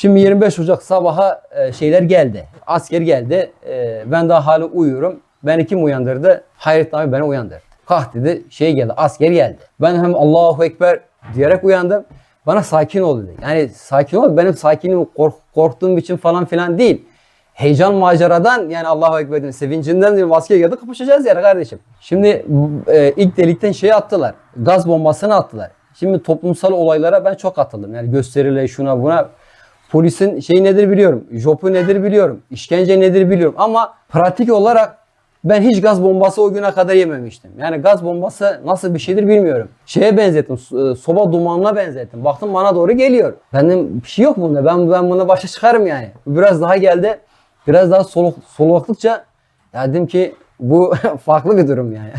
Şimdi 25 Ocak sabaha e, şeyler geldi. Asker geldi. E, ben daha hala uyuyorum. Beni kim uyandırdı? Hayrettin abi beni uyandırdı. Kalk dedi. Şey geldi. Asker geldi. Ben hem Allahu Ekber diyerek uyandım. Bana sakin ol dedi. Yani sakin ol. Benim sakinim kork- korktuğum için falan filan değil. Heyecan maceradan yani Allahu Ekber dedim, sevincinden dedim asker geldi kapışacağız yani kardeşim. Şimdi e, ilk delikten şeyi attılar. Gaz bombasını attılar. Şimdi toplumsal olaylara ben çok atıldım. Yani gösteriyle şuna buna. Polisin şeyi nedir biliyorum. Jopu nedir biliyorum. işkence nedir biliyorum. Ama pratik olarak ben hiç gaz bombası o güne kadar yememiştim. Yani gaz bombası nasıl bir şeydir bilmiyorum. Şeye benzettim. e, Soba dumanına benzettim. Baktım bana doğru geliyor. Benim bir şey yok bunda. Ben ben buna başa çıkarım yani. Biraz daha geldi. Biraz daha soluk, soluktukça ya dedim ki bu farklı bir durum yani.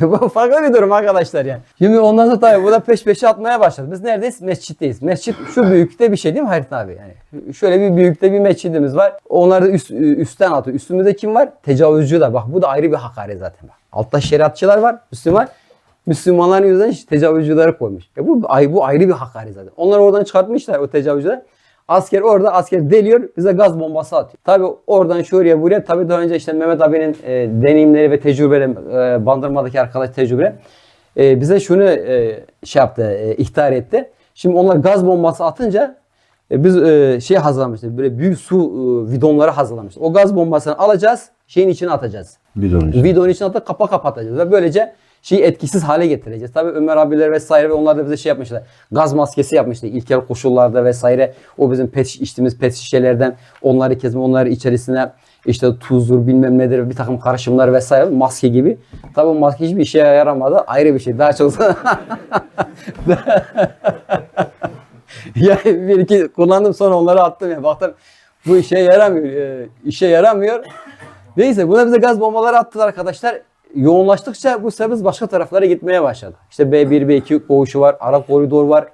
bu farklı bir durum arkadaşlar yani. Şimdi ondan sonra tabii bu da peş peşe atmaya başladı. Biz neredeyiz? Mescitteyiz. Mescit şu büyüklükte bir şey değil mi Hayrettin abi? Yani şöyle bir büyüklükte bir mescidimiz var. Onlar da üst, üstten atıyor. Üstümüzde kim var? Tecavüzcüler. Bak bu da ayrı bir hakaret zaten. Bak. Altta şeriatçılar var. Müslüman. Müslümanların yüzünden tecavüzcüleri koymuş. E bu, bu ayrı bir hakaret zaten. Onlar oradan çıkartmışlar o tecavüzcüler. Asker orada asker deliyor bize gaz bombası atıyor. Tabi oradan şuraya buraya tabi daha önce işte Mehmet abinin e, deneyimleri ve tecrübeleri e, bandırmadaki arkadaş tecrübe e, bize şunu e, şey yaptı e, ihtar etti. Şimdi onlar gaz bombası atınca e, biz e, şey hazırlamıştık böyle büyük su e, vidonları hazırlamıştık. O gaz bombasını alacağız şeyin içine atacağız. Bidon için. Videonun içine atıp kapa kapatacağız ve böylece şeyi etkisiz hale getireceğiz. Tabii Ömer abiler vesaire ve onlar da bize şey yapmışlar. Gaz maskesi yapmışlar ilkel koşullarda vesaire. O bizim pet içtiğimiz pet şişelerden onları kesme onları içerisine işte tuzdur bilmem nedir bir takım karışımlar vesaire maske gibi. Tabii maske hiçbir işe yaramadı. Ayrı bir şey. Daha çok ya bir iki kullandım sonra onları attım ya. Baktım bu işe yaramıyor. e, işe yaramıyor. Neyse buna bize gaz bombaları attılar arkadaşlar. Yoğunlaştıkça bu sefer biz başka taraflara gitmeye başladı. İşte B1, B2 koğuşu var, ara koridor var,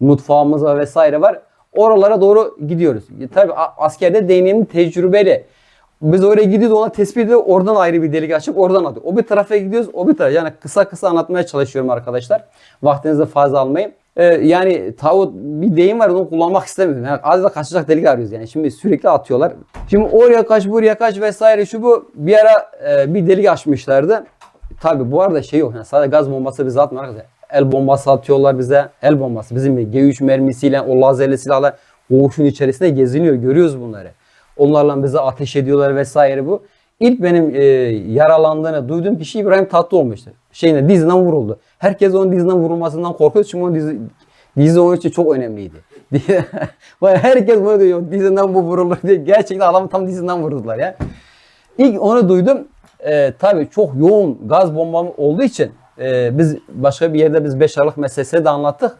mutfağımız var vesaire var. Oralara doğru gidiyoruz. E, Tabii a- askerde deneyimli, tecrübeli. Biz oraya gidiyoruz ona tespit ediyor. Oradan ayrı bir delik açıp oradan atıyor. O bir tarafa gidiyoruz, o bir tarafa. Yani kısa kısa anlatmaya çalışıyorum arkadaşlar. Vaktinizi fazla almayın. Ee, yani tavuk bir deyim var onu kullanmak istemiyorum. Yani adeta kaçacak delik arıyoruz yani. Şimdi sürekli atıyorlar. Şimdi oraya kaç buraya kaç vesaire şu bu bir ara e, bir delik açmışlardı. Tabi bu arada şey yok. Yani sadece gaz bombası bize atmıyor arkadaşlar. El bombası atıyorlar bize. El bombası bizim G3 mermisiyle o lazerli silahlar koğuşun içerisinde geziniyor. Görüyoruz bunları. Onlarla bize ateş ediyorlar vesaire bu. İlk benim e, yaralandığını duyduğum kişi İbrahim Tatlı olmuştu. Şeyine dizinden vuruldu. Herkes onun dizinden vurulmasından korkuyor çünkü onun dizi, dizi onun için çok önemliydi. Herkes bunu diyor. Dizinden bu vurulur diye. Gerçekten adamı tam dizinden vurdular ya. İlk onu duydum. Ee, tabii çok yoğun gaz bombam olduğu için e, biz başka bir yerde biz 5 Aralık meselesini de anlattık.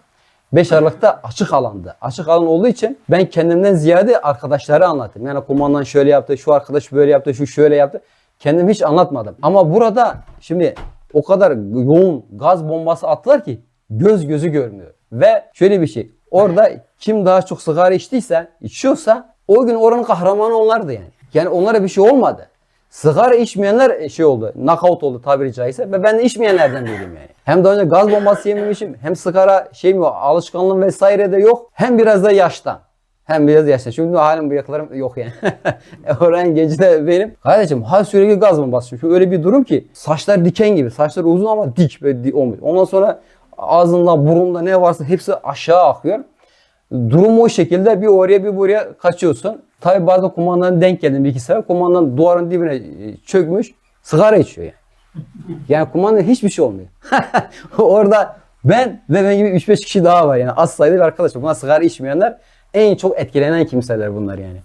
5 Aralık'ta açık alandı. Açık alan olduğu için ben kendimden ziyade arkadaşları anlattım. Yani kumandan şöyle yaptı, şu arkadaş böyle yaptı, şu şöyle yaptı. Kendim hiç anlatmadım. Ama burada şimdi o kadar yoğun gaz bombası attılar ki göz gözü görmüyor. Ve şöyle bir şey. Orada kim daha çok sigara içtiyse, içiyorsa o gün oranın kahramanı onlardı yani. Yani onlara bir şey olmadı. Sigara içmeyenler şey oldu, knockout oldu tabiri caizse ve ben de içmeyenlerden biriyim yani. Hem daha önce gaz bombası yememişim, hem sigara şey mi alışkanlığım vesaire de yok. Hem biraz da yaştan. Hem biraz yaştan. Çünkü halim bıyıklarım yok yani. Orhan genci de benim. Kardeşim hal sürekli gaz bombası. Çünkü öyle bir durum ki saçlar diken gibi. Saçlar uzun ama dik böyle di- olmuş. Ondan sonra ağzında, burunda ne varsa hepsi aşağı akıyor. Durum o şekilde bir oraya bir buraya kaçıyorsun. Tabi bazen kumandan denk geldim bir iki sefer. Kumandan duvarın dibine e, çökmüş. Sigara içiyor yani. Yani kumandan hiçbir şey olmuyor. Orada ben ve benim gibi 3-5 kişi daha var yani. Az sayıda bir arkadaş var. Bunlar sigara içmeyenler en çok etkilenen kimseler bunlar yani.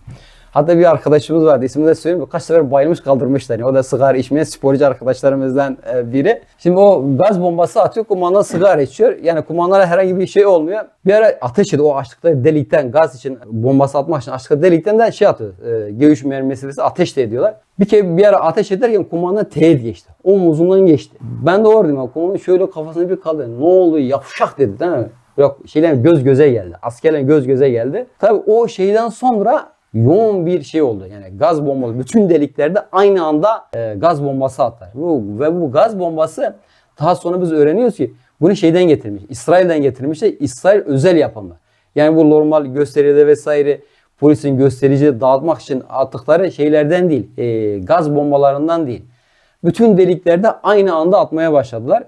Hatta bir arkadaşımız vardı ismini de söyleyeyim. Kaç sefer bayılmış kaldırmışlar. Yani. O da sigara içmeyen sporcu arkadaşlarımızdan e, biri. Şimdi o gaz bombası atıyor. Kumandan sigara içiyor. Yani kumandana herhangi bir şey olmuyor. Bir ara ateş ediyor. O açlıkta delikten gaz için bombası atmak için açlıkta delikten de şey atıyor. E, G3 mermisi ateş de ediyorlar. Bir kere bir ara ateş ederken kumandan teğet geçti. Omuzundan geçti. Ben de oradayım. ya. Kumandan şöyle kafasını bir kaldırdı. Ne oldu? Yavşak dedi değil mi? Yok şeyler göz göze geldi. Askerler göz göze geldi. Tabii o şeyden sonra yoğun bir şey oldu. Yani gaz bombası bütün deliklerde aynı anda e, gaz bombası atar. Bu, ve bu gaz bombası daha sonra biz öğreniyoruz ki bunu şeyden getirmiş. İsrail'den getirmişler. İsrail özel yapımı. Yani bu normal gösteride vesaire polisin gösterici dağıtmak için attıkları şeylerden değil. e, gaz bombalarından değil. Bütün deliklerde aynı anda atmaya başladılar.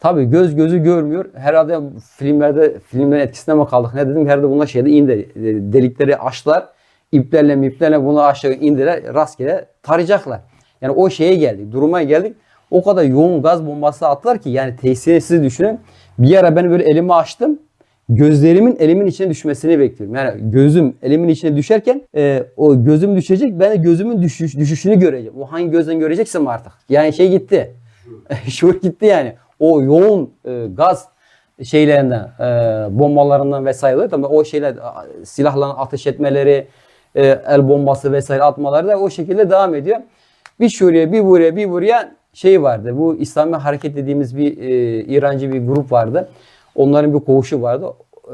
Tabii göz gözü görmüyor. Herhalde filmlerde filmlerin etkisine mi kaldık ne dedim. Herhalde bunlar şeyde indi. E, Delikleri açtılar. İplerle miplerle bunu aşağı indiler. Rastgele tarayacaklar. Yani o şeye geldik. Duruma geldik. O kadar yoğun gaz bombası attılar ki yani tesiri siz düşünün. Bir ara ben böyle elimi açtım. Gözlerimin elimin içine düşmesini bekliyorum. Yani gözüm elimin içine düşerken e, o gözüm düşecek. Ben de gözümün düşüş, düşüşünü göreceğim. O hangi gözden göreceksem artık. Yani şey gitti. Şuur gitti yani. O yoğun e, gaz şeylerinden, e, bombalarından vesaire. Tabii o şeyler silahla ateş etmeleri, e, el bombası vesaire atmaları da o şekilde devam ediyor. Bir şuraya, bir buraya, bir buraya şey vardı. Bu İslami Hareket dediğimiz bir e, İrancı bir grup vardı. Onların bir koğuşu vardı.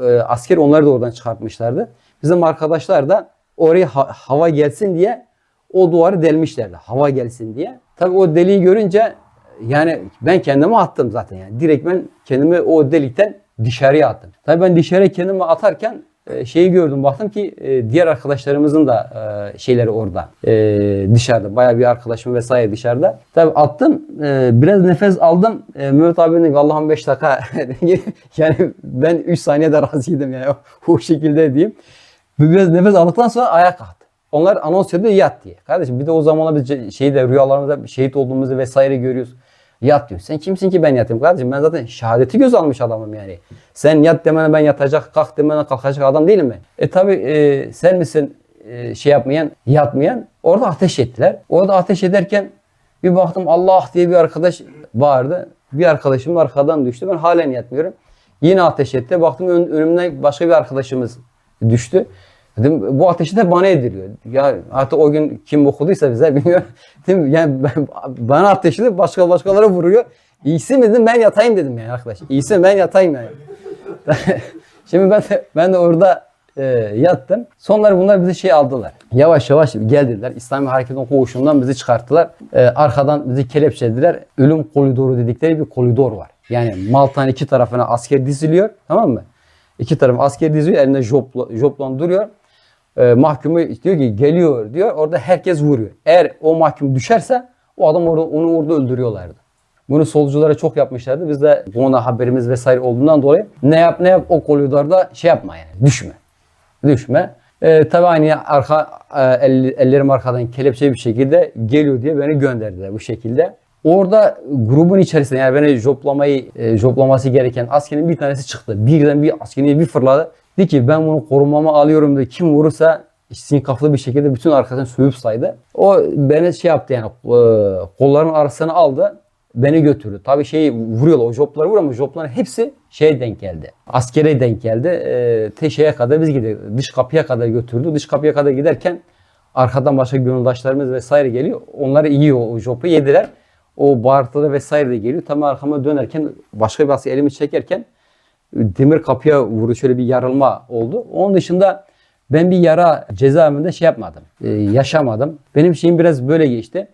E, asker onları da oradan çıkartmışlardı. Bizim arkadaşlar da oraya ha- hava gelsin diye o duvarı delmişlerdi. Hava gelsin diye. Tabii o deliği görünce yani ben kendimi attım zaten yani. Direkt ben kendimi o delikten dışarıya attım. Tabii ben dışarıya kendimi atarken şeyi gördüm baktım ki e, diğer arkadaşlarımızın da e, şeyleri orada e, dışarıda bayağı bir arkadaşım vesaire dışarıda. Tabii attım e, biraz nefes aldım. E, Mehmet abi dedi ki Allah'ım 5 dakika yani ben 3 saniyede razıydım yani o, şekilde diyeyim. Biraz nefes aldıktan sonra ayağa kalktı. Onlar anons ediyor yat diye. Kardeşim bir de o zamanlar biz şeyde rüyalarımızda şehit olduğumuzu vesaire görüyoruz. Yat diyor. Sen kimsin ki ben yatayım kardeşim? Ben zaten şehadeti göz almış adamım yani. Sen yat demene ben yatacak, kalk demene kalkacak adam değilim mi? E tabi e, sen misin e, şey yapmayan, yatmayan? Orada ateş ettiler. Orada ateş ederken bir baktım Allah diye bir arkadaş bağırdı. Bir arkadaşım arkadan düştü. Ben halen yatmıyorum. Yine ateş etti. Baktım ön, önümden başka bir arkadaşımız düştü. Dedim bu ateşi de bana ediliyor. Ya artık o gün kim okuduysa bize bilmiyorum. Dedim yani ben, bana ateşli başka başkaları vuruyor. İyisi mi dedim ben yatayım dedim yani arkadaş. İyisi ben yatayım yani. Şimdi ben de, ben de orada e, yattım. Sonları bunlar bizi şey aldılar. Yavaş yavaş geldiler. İslami Hareket'in koğuşundan bizi çıkarttılar. E, arkadan bizi kelepçelediler. Ölüm koridoru dedikleri bir koridor var. Yani Malta'nın iki tarafına asker diziliyor. Tamam mı? İki taraf asker diziliyor. Elinde jopla, joplan duruyor. E, mahkumu diyor ki geliyor diyor. Orada herkes vuruyor. Eğer o mahkum düşerse o adam orada, onu orada öldürüyorlardı. Bunu solculara çok yapmışlardı. Biz de bu ona haberimiz vesaire olduğundan dolayı ne yap ne yap o koridorda şey yapma yani düşme. Düşme. Ee, tabii aynı arka e, el- ellerim arkadan kelepçe bir şekilde geliyor diye beni gönderdiler bu şekilde. Orada grubun içerisinde yani beni joplamayı e, joplaması gereken askerin bir tanesi çıktı. Birden bir askerin bir fırladı. Dedi ki ben bunu korumama alıyorum dedi. Kim vurursa sinkaflı bir şekilde bütün arkasını sövüp saydı. O beni şey yaptı yani e, kollarımın arasına aldı beni götürdü. Tabii şeyi vuruyorlar. O jopları vuruyor ama jopların hepsi şeye denk geldi. Askere denk geldi. E, te şeye kadar biz gidiyoruz. Dış kapıya kadar götürdü. Dış kapıya kadar giderken arkadan başka gönüldaşlarımız vesaire geliyor. Onları iyi o, jopu yediler. O bağırtıları vesaire de geliyor. Tam arkama dönerken başka bir elimi çekerken demir kapıya vurdu. Şöyle bir yarılma oldu. Onun dışında ben bir yara cezaevinde şey yapmadım. e, yaşamadım. Benim şeyim biraz böyle geçti.